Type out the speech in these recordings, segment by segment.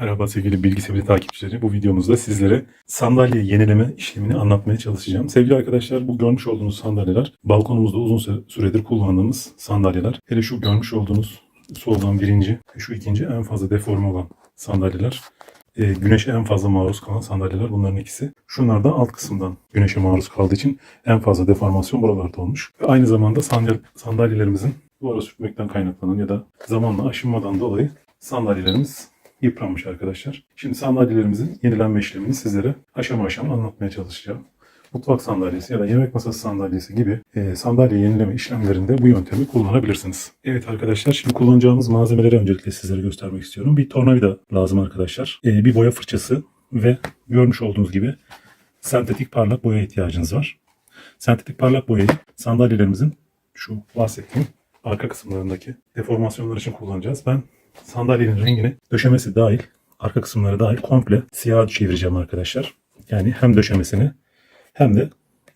Merhaba sevgili bilgi takipçileri. Bu videomuzda sizlere sandalye yenileme işlemini anlatmaya çalışacağım. Sevgili arkadaşlar bu görmüş olduğunuz sandalyeler balkonumuzda uzun süre- süredir kullandığımız sandalyeler. Hele şu görmüş olduğunuz soldan birinci, şu ikinci en fazla deforme olan sandalyeler. E, güneşe en fazla maruz kalan sandalyeler bunların ikisi. Şunlar da alt kısımdan güneşe maruz kaldığı için en fazla deformasyon buralarda olmuş. Ve aynı zamanda sandalye, sandalyelerimizin duvara sürtmekten kaynaklanan ya da zamanla aşınmadan dolayı sandalyelerimiz yıpranmış arkadaşlar. Şimdi sandalyelerimizin yenilenme işlemini sizlere aşama aşama anlatmaya çalışacağım. Mutfak sandalyesi ya da yemek masası sandalyesi gibi e, sandalye yenileme işlemlerinde bu yöntemi kullanabilirsiniz. Evet arkadaşlar şimdi kullanacağımız malzemeleri öncelikle sizlere göstermek istiyorum. Bir tornavida lazım arkadaşlar. E, bir boya fırçası ve görmüş olduğunuz gibi sentetik parlak boya ihtiyacınız var. Sentetik parlak boyayı sandalyelerimizin şu bahsettiğim arka kısımlarındaki deformasyonlar için kullanacağız. Ben sandalyenin rengini döşemesi dahil, arka kısımları dahil komple siyah çevireceğim arkadaşlar. Yani hem döşemesini hem de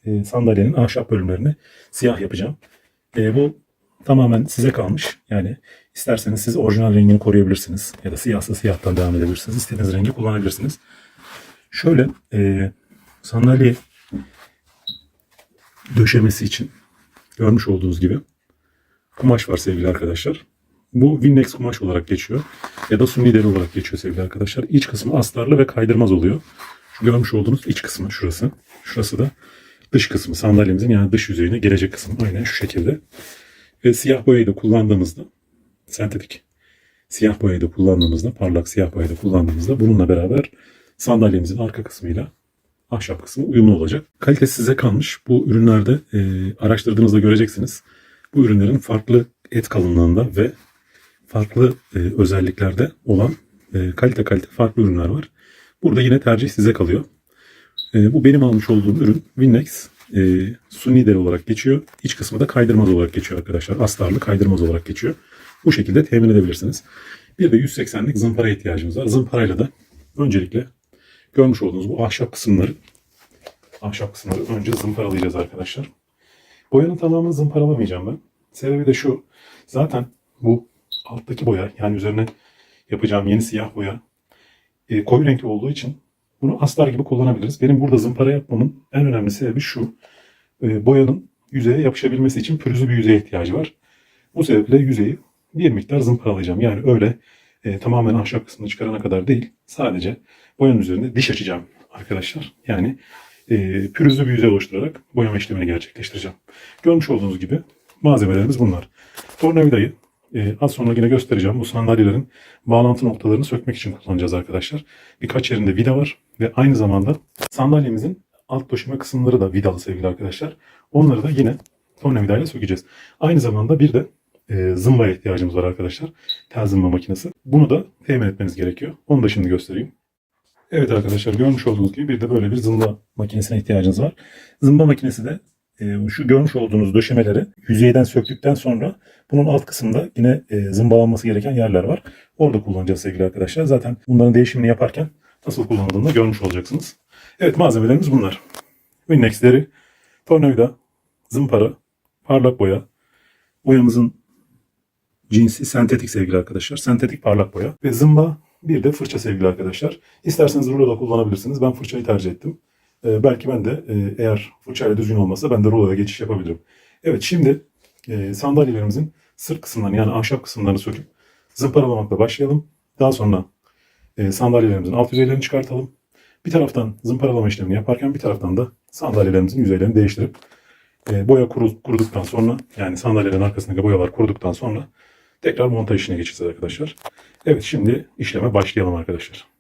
e, sandalyenin ahşap bölümlerini siyah yapacağım. E, bu tamamen size kalmış. Yani isterseniz siz orijinal rengini koruyabilirsiniz. Ya da siyahsa siyahtan devam edebilirsiniz. İstediğiniz rengi kullanabilirsiniz. Şöyle e, sandalye döşemesi için görmüş olduğunuz gibi kumaş var sevgili arkadaşlar. Bu Winnex kumaş olarak geçiyor. Ya da suni deri olarak geçiyor sevgili arkadaşlar. İç kısmı astarlı ve kaydırmaz oluyor. Şu görmüş olduğunuz iç kısmı şurası. Şurası da dış kısmı sandalyemizin yani dış yüzeyine gelecek kısmı. Aynen şu şekilde. Ve siyah boyayı da kullandığımızda sentetik siyah boyayı da kullandığımızda parlak siyah boyayı da kullandığımızda bununla beraber sandalyemizin arka kısmıyla ahşap kısmı uyumlu olacak. Kalite size kalmış. Bu ürünlerde e, araştırdığınızda göreceksiniz. Bu ürünlerin farklı et kalınlığında ve farklı e, özelliklerde olan e, kalite kalite farklı ürünler var. Burada yine tercih size kalıyor. E, bu benim almış olduğum ürün Winnex e, suni deri olarak geçiyor. İç kısmı da kaydırmaz olarak geçiyor arkadaşlar. Astarlı kaydırmaz olarak geçiyor. Bu şekilde temin edebilirsiniz. Bir de 180'lik zımpara ihtiyacımız var. Zımparayla da öncelikle görmüş olduğunuz bu ahşap kısımları ahşap kısımları önce zımparalayacağız arkadaşlar. Boyanın tamamını zımparalamayacağım ben. Sebebi de şu. Zaten bu alttaki boya yani üzerine yapacağım yeni siyah boya e, koyu renkli olduğu için bunu astar gibi kullanabiliriz. Benim burada zımpara yapmamın en önemli sebebi şu. E, boyanın yüzeye yapışabilmesi için pürüzlü bir yüzeye ihtiyacı var. Bu sebeple yüzeyi bir miktar zımparalayacağım. Yani öyle e, tamamen ahşap kısmını çıkarana kadar değil. Sadece boyanın üzerinde diş açacağım arkadaşlar. Yani e, pürüzlü bir yüzey oluşturarak boyama işlemini gerçekleştireceğim. Görmüş olduğunuz gibi malzemelerimiz bunlar. Tornavidayı e, az sonra yine göstereceğim. Bu sandalyelerin bağlantı noktalarını sökmek için kullanacağız arkadaşlar. Birkaç yerinde vida var ve aynı zamanda sandalyemizin alt döşeme kısımları da vidalı sevgili arkadaşlar. Onları da yine tornavidayla sökeceğiz. Aynı zamanda bir de e, zımbaya ihtiyacımız var arkadaşlar. Tel zımba makinesi. Bunu da temin etmeniz gerekiyor. Onu da şimdi göstereyim. Evet arkadaşlar görmüş olduğunuz gibi bir de böyle bir zımba makinesine ihtiyacınız var. Zımba makinesi de şu görmüş olduğunuz döşemeleri yüzeyden söktükten sonra bunun alt kısmında yine e, zımbalanması gereken yerler var. Orada kullanacağız sevgili arkadaşlar. Zaten bunların değişimini yaparken nasıl kullanıldığını görmüş olacaksınız. Evet malzemelerimiz bunlar. Winnex deri, tornavida, zımpara, parlak boya. Boyamızın cinsi sentetik sevgili arkadaşlar. Sentetik parlak boya ve zımba bir de fırça sevgili arkadaşlar. İsterseniz rulo da kullanabilirsiniz. Ben fırçayı tercih ettim. Ee, belki ben de e, eğer fırçayla düzgün olmasa ben de ruloya geçiş yapabilirim. Evet şimdi e, sandalyelerimizin sırt kısımlarını yani ahşap kısımlarını söküp zımparalamakla başlayalım. Daha sonra e, sandalyelerimizin alt yüzeylerini çıkartalım. Bir taraftan zımparalama işlemini yaparken bir taraftan da sandalyelerimizin yüzeylerini değiştirip e, boya kuru, kuruduktan sonra yani sandalyelerin arkasındaki boyalar kuruduktan sonra tekrar montaj işine geçeceğiz arkadaşlar. Evet şimdi işleme başlayalım arkadaşlar.